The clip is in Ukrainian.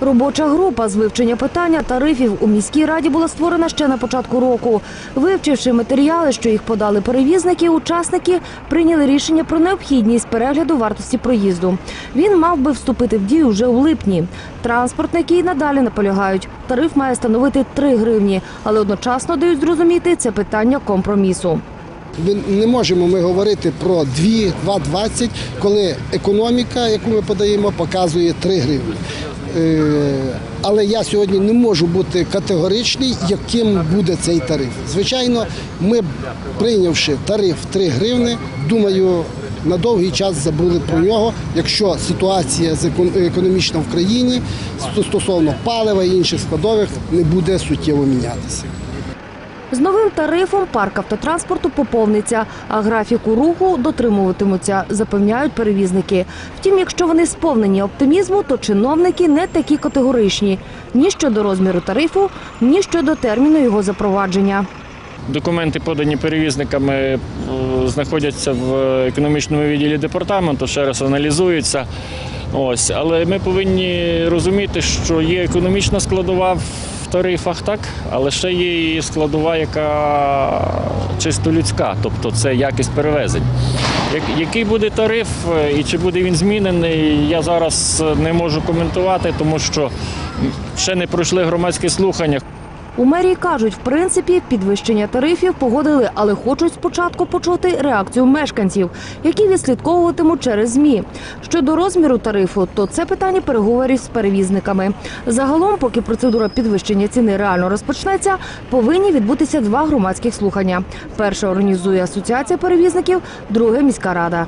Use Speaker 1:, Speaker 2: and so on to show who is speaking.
Speaker 1: Робоча група з вивчення питання тарифів у міській раді була створена ще на початку року. Вивчивши матеріали, що їх подали перевізники, учасники прийняли рішення про необхідність перегляду вартості проїзду. Він мав би вступити в дію вже у липні. Транспортники й надалі наполягають. Тариф має становити 3 гривні, але одночасно дають зрозуміти це питання компромісу.
Speaker 2: Ми не можемо ми говорити про 2, 2,20, коли економіка, яку ми подаємо, показує 3 гривні. Е, Але я сьогодні не можу бути категоричний, яким буде цей тариф. Звичайно, ми, прийнявши тариф 3 гривни, думаю, на довгий час забули про нього, якщо ситуація економічна в країні стосовно палива і інших складових не буде суттєво мінятися.
Speaker 1: З новим тарифом парк автотранспорту поповниться, а графіку руху дотримуватимуться, запевняють перевізники. Втім, якщо вони сповнені оптимізму, то чиновники не такі категоричні ні щодо розміру тарифу, ні щодо терміну його запровадження.
Speaker 3: Документи, подані перевізниками, е, знаходяться в економічному відділі департаменту, ще раз аналізуються. Ось, але ми повинні розуміти, що є економічна складова в тарифах, так, але ще є і складова, яка чисто людська, тобто це якість перевезень. Який буде тариф е, і чи буде він змінений, я зараз не можу коментувати, тому що ще не пройшли громадські слухання.
Speaker 1: У мерії кажуть, в принципі, підвищення тарифів погодили, але хочуть спочатку почути реакцію мешканців, які відслідковуватимуть через ЗМІ. Щодо розміру тарифу, то це питання переговорів з перевізниками. Загалом, поки процедура підвищення ціни реально розпочнеться, повинні відбутися два громадських слухання. Перше організує асоціація перевізників, друге міська рада.